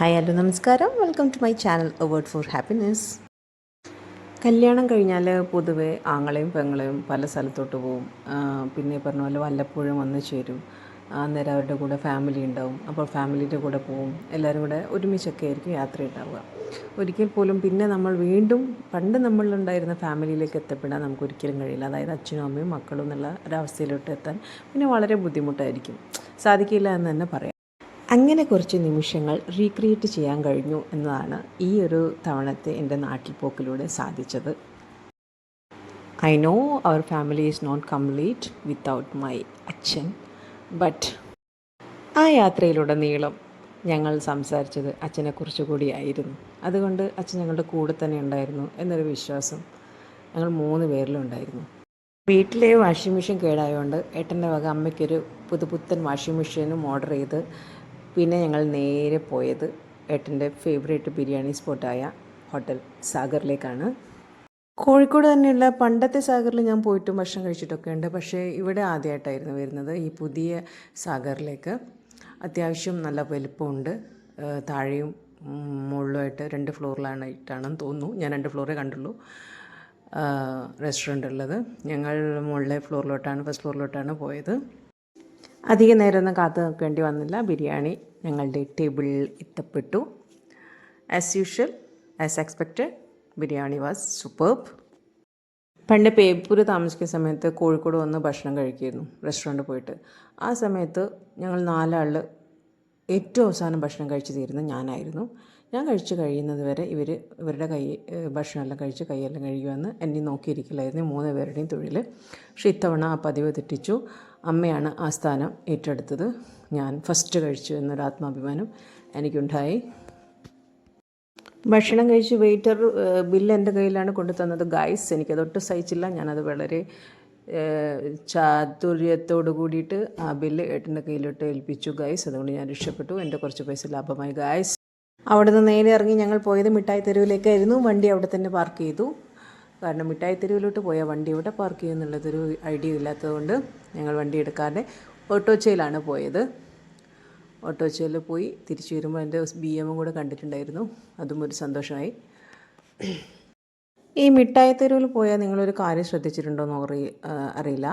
Hi hello നമസ്കാരം. Welcome to my channel award for happiness കല്യാണം കഴിഞ്ഞാൽ പൊതുവെ ആങ്ങളെയും പെങ്ങളെയും പല സ്ഥലത്തോട്ട് പോവും. പിന്നെ പറഞ്ഞ പോലെ വല്ലപ്പോഴും വന്ന് ചേരും. അന്നേരം അവരുടെ കൂടെ ഫാമിലി ഉണ്ടാവും. അപ്പോൾ ഫാമിലിയുടെ കൂടെ പോവും. എല്ലാവരും കൂടെ ഒരുമിച്ചൊക്കെ ആയിരിക്കും യാത്ര ഉണ്ടാവുക. ഒരിക്കൽ പോലും പിന്നെ നമ്മൾ വീണ്ടും പണ്ട് നമ്മളിലുണ്ടായിരുന്ന ഫാമിലിയിലേക്ക് എത്തപ്പെടാൻ നമുക്ക് ഒരിക്കലും കഴിയില്ല. അതായത് അച്ഛനും അമ്മയും മക്കളും എന്നുള്ള ഒരവസ്ഥയിലോട്ട് എത്താൻ പിന്നെ വളരെ ബുദ്ധിമുട്ടായിരിക്കും. സാധിക്കില്ല എന്ന് തന്നെ പറയാം. അങ്ങനെ കുറച്ച് നിമിഷങ്ങൾ റീക്രിയേറ്റ് ചെയ്യാൻ കഴിഞ്ഞു എന്നതാണ് ഈ ഒരു തവണത്തെ എന്റെ നാട്ടിൽ പോക്കിലൂടെ സാധിച്ചത്. I know our family is not complete without my അച്ഛൻ ബട്ട് ആ യാത്രയിലൂടെ യാത്രയിലുടനീളം ഞങ്ങൾ സംസാരിച്ചത് അച്ഛനെക്കുറിച്ച് കൂടിയായിരുന്നു അതുകൊണ്ട് അച്ഛൻ ഞങ്ങളുടെ കൂടെ തന്നെ ഉണ്ടായിരുന്നു എന്നൊരു വിശ്വാസം ഞങ്ങൾ മൂന്ന് പേരിലുണ്ടായിരുന്നു വീട്ടിലെ വാഷിംഗ് മെഷീൻ കേടായതുകൊണ്ട് ഏട്ടന്റെ വക അമ്മയ്ക്കൊരു പുതുപുത്തൻ വാഷിംഗ് മെഷീനും ഓർഡർ ചെയ്ത് പിന്നെ ഞങ്ങൾ നേരെ പോയത് ഏട്ടന്റെ ഫേവറേറ്റ് ബിരിയാണി സ്പോട്ടായ ഹോട്ടൽ സാഗറിലേക്കാണ്. കോഴിക്കോട് തന്നെയുള്ള പണ്ടത്തെ സാഗറിൽ ഞാൻ പോയിട്ടും ഭക്ഷണം കഴിച്ചിട്ടൊക്കെ ഉണ്ട്. പക്ഷേ ഇവിടെ ആദ്യമായിട്ടായിരുന്നു വരുന്നത് ഈ പുതിയ സാഗറിലേക്ക്. അത്യാവശ്യം നല്ല വലുപ്പമുണ്ട്. താഴെയും മുകളിലുമായിട്ട് രണ്ട് ഫ്ലോറിലാണ് ഇട്ടാണെന്ന് തോന്നുന്നു. ഞാൻ രണ്ട് ഫ്ലോറേ കണ്ടുള്ളൂ. റെസ്റ്റോറന്റ് ഉള്ളത്. ഞങ്ങൾ മുകളിലെ ഫ്ലോറിലോട്ടാണ് ഫസ്റ്റ് ഫ്ലോറിലോട്ടാണ് പോയത്. അധിക നേരമൊന്നും കാത്തു നിൽക്കേണ്ടി വന്നില്ല. ബിരിയാണി ഞങ്ങളുടെ ടേബിളിൽ എത്തപ്പെട്ടു as usual as expected biryani was superb പണ്ട് പേപ്പൂർ താമസിക്കുന്ന സമയത്ത് കോഴിക്കോട് വന്ന് ഭക്ഷണം കഴിക്കുമായിരുന്നു റെസ്റ്റോറന്റ് പോയിട്ട്. ആ സമയത്ത് ഞങ്ങൾ നാലാളിൽ ഏറ്റവും അവസാനം ഭക്ഷണം കഴിച്ച് തീരുന്നത് ഞാനായിരുന്നു. ഞാൻ കഴിച്ച് കഴിയുന്നത് വരെ ഇവർ ഇവരുടെ കൈ ഭക്ഷണമെല്ലാം കഴിച്ച് കൈയെല്ലാം കഴിയുമെന്ന് എന്നെ നോക്കിയിരിക്കലായിരുന്നു മൂന്ന് പേരുടെയും തൊഴിൽ പക്ഷേ ഇത്തവണ ആ പതിവ് തെറ്റിച്ചു. അമ്മയാണ് ആ സ്ഥാനം ഏറ്റെടുത്തത്. ഞാൻ ഫസ്റ്റ് കഴിച്ചു എന്നൊരു ആത്മാഭിമാനം എനിക്കുണ്ടായി. ഭക്ഷണം കഴിച്ച് വെയിറ്റർ ബില്ല് എന്റെ കയ്യിലാണ് കൊണ്ടു തന്നത് ഗൈസ് എനിക്കതൊട്ടും സഹിച്ചില്ല. ഞാനത് വളരെ ചാതുര്യത്തോടു കൂടിയിട്ട് ആ ബില്ല് ഏട്ടന്റെ കയ്യിലോട്ട് ഏൽപ്പിച്ചു. ഗൈസ് അതുകൊണ്ട് ഞാൻ രക്ഷപ്പെട്ടു. എന്റെ കുറച്ച് പൈസ ലാഭമായി. ഗൈസ് അവിടെ നിന്ന് നേരെ ഇറങ്ങി ഞങ്ങൾ പോയത് മിഠായി തെരുവിലേക്കായിരുന്നു. വണ്ടി അവിടെ തന്നെ പാർക്ക് ചെയ്തു. കാരണം മിഠായി തെരുവിലോട്ട് പോയാൽ വണ്ടി എവിടെ പാർക്ക് ചെയ്യുന്നുള്ളതൊരു ഐഡിയ ഇല്ലാത്തതുകൊണ്ട് ഞങ്ങൾ വണ്ടി എടുക്കാതെ ഓട്ടോച്ചയിലാണ് പോയത്. ഓട്ടോച്ചയിൽ പോയി തിരിച്ചു വരുമ്പോൾ എന്റെ ബി എമ്മും കൂടെ കണ്ടിട്ടുണ്ടായിരുന്നു. അതും ഒരു സന്തോഷമായി. ഈ മിഠായി തെരുവിൽ പോയാൽ നിങ്ങളൊരു കാര്യം ശ്രദ്ധിച്ചിട്ടുണ്ടോ എന്ന് അറി അറിയില്ല.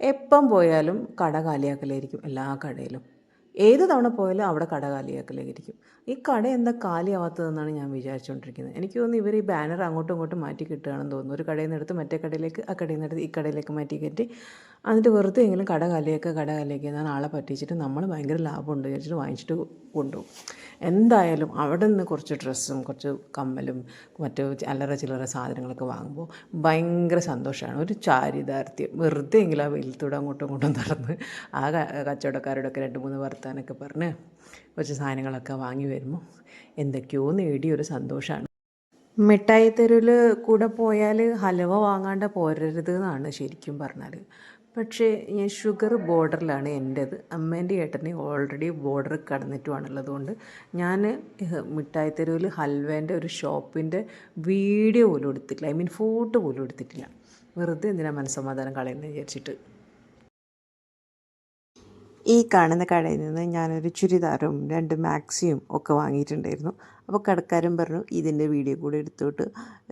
എപ്പം പോയാലും കട കാലിയാക്കലായിരിക്കും എല്ലാ കടയിലും. ഏത് തവണ പോയാലും അവിടെ കട കാലിയാക്കലേക്കിരിക്കും. ഈ കട എന്താ കാലിയാവാത്തതെന്നാണ് ഞാൻ വിചാരിച്ചുകൊണ്ടിരിക്കുന്നത്. എനിക്ക് തോന്നുന്നു ഇവർ ഈ ബാനർ അങ്ങോട്ടും ഇങ്ങോട്ടും മാറ്റി കിട്ടുകയാണെന്ന് തോന്നുന്നു. ഒരു കടയിൽ നിന്ന് എടുത്ത് മറ്റേ കടയിലേക്ക് ആ കടയിൽ നിന്ന് എടുത്ത് ഈ കടയിലേക്ക് മാറ്റി കയറ്റി എന്നിട്ട് വെറുതെ എങ്കിലും കട കാലിയാക്കുക കട കാലിയാക്കുക എന്നാൽ ആളെ പറ്റിച്ചിട്ട് നമ്മൾ ഭയങ്കര ലാഭമുണ്ട് വിചാരിച്ചിട്ട് വാങ്ങിച്ചിട്ട് കൊണ്ടുപോകും എന്തായാലും അവിടെ നിന്ന് കുറച്ച് ഡ്രസ്സും കുറച്ച് കമ്മലും മറ്റു അല്ലറ ചില്ലറ സാധനങ്ങളൊക്കെ വാങ്ങുമ്പോൾ ഭയങ്കര സന്തോഷമാണ്. ഒരു ചാരിതാർത്ഥ്യം. വെറുതെ എങ്കിലും ആ വെയിലത്തൂടെ അങ്ങോട്ടും ഇങ്ങോട്ടും നടന്ന് ആ കച്ചവടക്കാരോടൊക്കെ രണ്ട് മൂന്ന് വർത്താനൊക്കെ പറഞ്ഞ് കുറച്ച് സാധനങ്ങളൊക്കെ വാങ്ങി വരുമ്പോൾ എന്തൊക്കെയോ നേടിയൊരു സന്തോഷമാണ്. മിഠായി തെരുവിൽ കൂടെ പോയാൽ ഹലുവ വാങ്ങാണ്ട് പോരരുത് എന്നാണ് ശരിക്കും പറഞ്ഞാൽ പക്ഷേ ഞാൻ ഷുഗർ ബോർഡറിലാണ് എന്റേത്. അമ്മേന്റെ ഏട്ടനെ ഓൾറെഡി ബോർഡർ കടന്നിട്ടുമാണുള്ളതുകൊണ്ട് ഞാൻ മിഠായി തെരുവിൽ ഹൽവേന്റെ ഒരു ഷോപ്പിന്റെ വീഡിയോ പോലും എടുത്തിട്ടില്ല. ഐ മീൻ ഫോട്ടോ പോലും എടുത്തിട്ടില്ല. വെറുതെ എന്തിനാണ് മനസ്സമാധാനം കളയുന്നത് വിചാരിച്ചിട്ട്. ഈ കാണുന്ന കടയിൽ നിന്ന് ഞാനൊരു ചുരിദാറും രണ്ട് മാക്സിയും ഒക്കെ വാങ്ങിയിട്ടുണ്ടായിരുന്നു. അപ്പോൾ കടക്കാരൻ പറഞ്ഞു ഇതിന്റെ വീഡിയോ കൂടെ എടുത്തോട്ട്.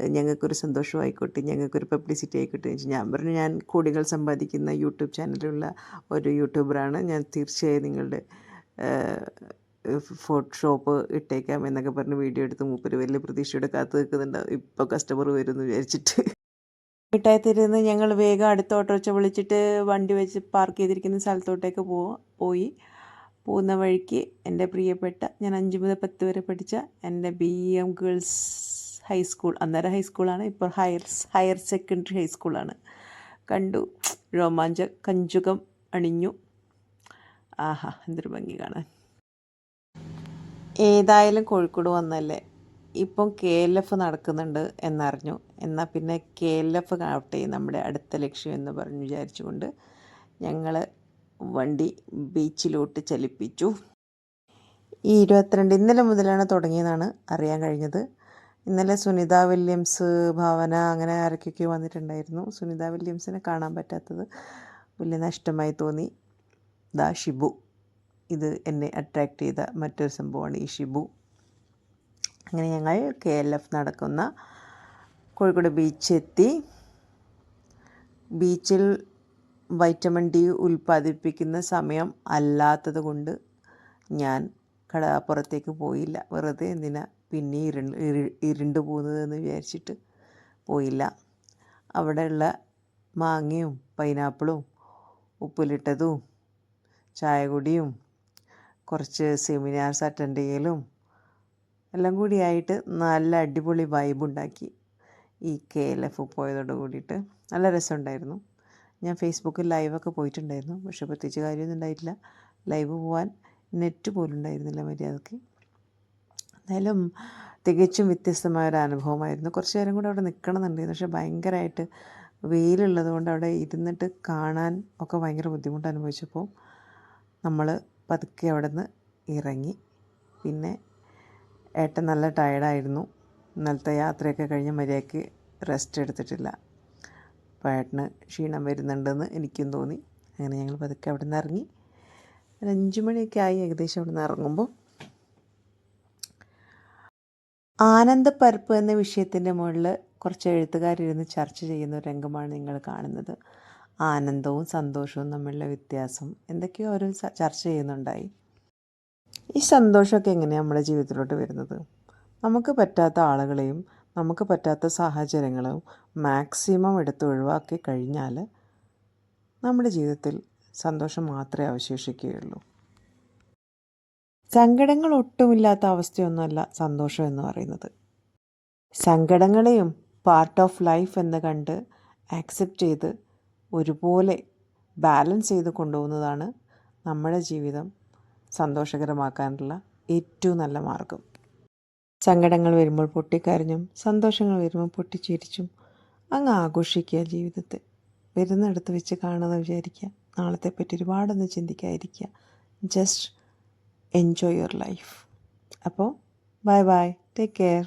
ഞങ്ങൾക്കൊരു സന്തോഷമായിക്കോട്ടെ. ഞങ്ങൾക്കൊരു പബ്ലിസിറ്റി ആയിക്കോട്ടെ. എന്ന് വെച്ചാൽ ഞാൻ പറഞ്ഞു ഞാൻ കോടികൾ സമ്പാദിക്കുന്ന യൂട്യൂബ് ചാനലുള്ള ഒരു യൂട്യൂബറാണ്. ഞാൻ തീർച്ചയായും നിങ്ങളുടെ ഫോട്ടോഷോപ്പ് ഇട്ടേക്കാം എന്നൊക്കെ പറഞ്ഞ് വീഡിയോ എടുത്ത് മൂപ്പര് വലിയ പ്രതീക്ഷയോടെ കാത്തു നിൽക്കുന്നുണ്ടാവും. ഇപ്പോൾ കസ്റ്റമർ വരുമെന്ന് വിചാരിച്ചിട്ട്. മിഠായി തരുന്ന ഞങ്ങൾ വേഗം അടുത്ത ഓട്ടോറിക്ഷ വിളിച്ചിട്ട് വണ്ടി വെച്ച് പാർക്ക് ചെയ്തിരിക്കുന്ന സ്ഥലത്തോട്ടേക്ക് പോ പോയി. പോകുന്ന വഴിക്ക് എന്റെ പ്രിയപ്പെട്ട ഞാൻ അഞ്ച് മുതൽ പത്ത് വരെ പഠിച്ച എന്റെ ബി എം ഗേൾസ് ഹൈസ്കൂൾ അന്നേരം ഹൈസ്കൂളാണ് ഇപ്പോൾ ഹയർ ഹയർ സെക്കൻഡറി ഹൈസ്കൂളാണ് കണ്ടു രോമാഞ്ച കഞ്ചുകം അണിഞ്ഞു. ആഹാ എന്തൊരു ഭംഗി കാണാൻ. ഏതായാലും കോഴിക്കോട് വന്നല്ലേ? ഇപ്പം കെ എൽ എഫ് നടക്കുന്നുണ്ട് എന്നറിഞ്ഞു. എന്നാൽ പിന്നെ കെ എൽ എഫ് കാണട്ടെ നമ്മുടെ അടുത്ത ലക്ഷ്യം എന്ന് പറഞ്ഞു വിചാരിച്ചുകൊണ്ട് ഞങ്ങൾ വണ്ടി ബീച്ചിലോട്ട് ചലിപ്പിച്ചു. ഈ ഇരുപത്തിരണ്ട് ഇന്നലെ മുതലാണ് തുടങ്ങിയതാണ് അറിയാൻ കഴിഞ്ഞത്. ഇന്നലെ സുനിത വില്യംസ് ഭാവന അങ്ങനെ ആരൊക്കെയൊക്കെ വന്നിട്ടുണ്ടായിരുന്നു. സുനിത വില്യംസിനെ കാണാൻ പറ്റാത്തത് വലിയ നഷ്ടമായി തോന്നി. ദാ ഷിബു. ഇത് എന്നെ അട്രാക്റ്റ് ചെയ്ത മറ്റൊരു സംഭവമാണ് ഈ ഷിബു. അങ്ങനെ ഞങ്ങൾ കെ എൽ എഫ് നടക്കുന്ന കോഴിക്കോട് ബീച്ചെത്തി ബീച്ചിൽ വൈറ്റമിൻ ഡി ഉൽപ്പാദിപ്പിക്കുന്ന സമയം അല്ലാത്തത് കൊണ്ട് ഞാൻ കടപ്പുറത്തേക്ക് പോയില്ല. വെറുതെ എന്തിനാ പിന്നെ ഇരുണ്ട് ഇരുണ്ട് പോകുന്നതെന്ന് വിചാരിച്ചിട്ട് പോയില്ല. അവിടെയുള്ള മാങ്ങയും പൈനാപ്പിളും ഉപ്പിലിട്ടതും ചായ കുടിയും കുറച്ച് സെമിനാർസ് അറ്റൻഡ് ചെയ്യലും എല്ലാം കൂടിയായിട്ട് നല്ല അടിപൊളി വൈബ് ഉണ്ടാക്കി. ഈ കെ എൽ എഫ് പോയതോട് കൂടിയിട്ട് നല്ല രസമുണ്ടായിരുന്നു. ഞാൻ ഫേസ്ബുക്കിൽ ലൈവൊക്കെ പോയിട്ടുണ്ടായിരുന്നു. പക്ഷേ പ്രത്യേകിച്ച് കാര്യമൊന്നും ഉണ്ടായിട്ടില്ല. ലൈവ് പോകാൻ നെറ്റ് പോലും ഉണ്ടായിരുന്നില്ല മര്യാദയ്ക്ക്. എന്തായാലും തികച്ചും വ്യത്യസ്തമായ ഒരു അനുഭവമായിരുന്നു. കുറച്ച് നേരം കൂടെ അവിടെ നിൽക്കണമെന്നുണ്ടായിരുന്നു. പക്ഷേ ഭയങ്കരമായിട്ട് വെയിലുള്ളത് കൊണ്ട് അവിടെ ഇരുന്നിട്ട് കാണാൻ ഒക്കെ ഭയങ്കര ബുദ്ധിമുട്ട് അനുഭവിച്ചപ്പോൾ നമ്മൾ പതുക്കെ അവിടെ നിന്ന് ഇറങ്ങി. പിന്നെ ഏട്ടൻ നല്ല ടയർഡായിരുന്നു. ഇന്നലത്തെ യാത്രയൊക്കെ കഴിഞ്ഞ് മര്യാദയ്ക്ക് റെസ്റ്റ് എടുത്തിട്ടില്ല. അപ്പോൾ ഏട്ടന് ക്ഷീണം വരുന്നുണ്ടെന്ന് എനിക്കും തോന്നി. അങ്ങനെ ഞങ്ങൾ പതുക്കെ അവിടെ നിന്ന് ഇറങ്ങി. ഒരു അഞ്ച് മണിയൊക്കെ ആയി ഏകദേശം അവിടെ നിന്ന് ഇറങ്ങുമ്പോൾ ആനന്ദപ്പരപ്പ് എന്ന വിഷയത്തിന്റെ മുകളിൽ കുറച്ച് എഴുത്തുകാരിരുന്ന് ചർച്ച ചെയ്യുന്ന ഒരു രംഗമാണ് നിങ്ങൾ കാണുന്നത്. ആനന്ദവും സന്തോഷവും തമ്മിലുള്ള വ്യത്യാസം എന്തൊക്കെയോ അവർ ചർച്ച ചെയ്യുന്നുണ്ടായി. ഈ സന്തോഷമൊക്കെ എങ്ങനെയാണ് നമ്മുടെ ജീവിതത്തിലോട്ട് വരുന്നത്? നമുക്ക് പറ്റാത്ത ആളുകളെയും നമുക്ക് പറ്റാത്ത സാഹചര്യങ്ങളും മാക്സിമം എടുത്ത് ഒഴിവാക്കി കഴിഞ്ഞാൽ നമ്മുടെ ജീവിതത്തിൽ സന്തോഷം മാത്രമേ അവശേഷിക്കുകയുള്ളൂ. സങ്കടങ്ങൾ ഒട്ടുമില്ലാത്ത അവസ്ഥയൊന്നുമല്ല സന്തോഷം എന്ന് പറയുന്നത്. സങ്കടങ്ങളെയും പാർട്ട് ഓഫ് ലൈഫ് എന്ന് കണ്ട് ആക്സെപ്റ്റ് ചെയ്ത് ഒരുപോലെ ബാലൻസ് ചെയ്ത് കൊണ്ടുപോകുന്നതാണ് നമ്മുടെ ജീവിതം സന്തോഷകരമാക്കാനുള്ള ഏറ്റവും നല്ല മാർഗം. സങ്കടങ്ങൾ വരുമ്പോൾ പൊട്ടിക്കരഞ്ഞും സന്തോഷങ്ങൾ വരുമ്പോൾ പൊട്ടിച്ചിരിച്ചും അങ്ങ് ആഘോഷിക്കുക ജീവിതത്തെ. വരുന്നിടത്ത് വെച്ച് കാണുന്ന വിചാരിക്കുക നാളത്തെ പറ്റി ഒരുപാടൊന്ന് ചിന്തിക്കാതിരിക്കുക. ജസ്റ്റ് എൻജോയ് യുവർ ലൈഫ് അപ്പോൾ ബൈ ബൈ ടേക്ക് കെയർ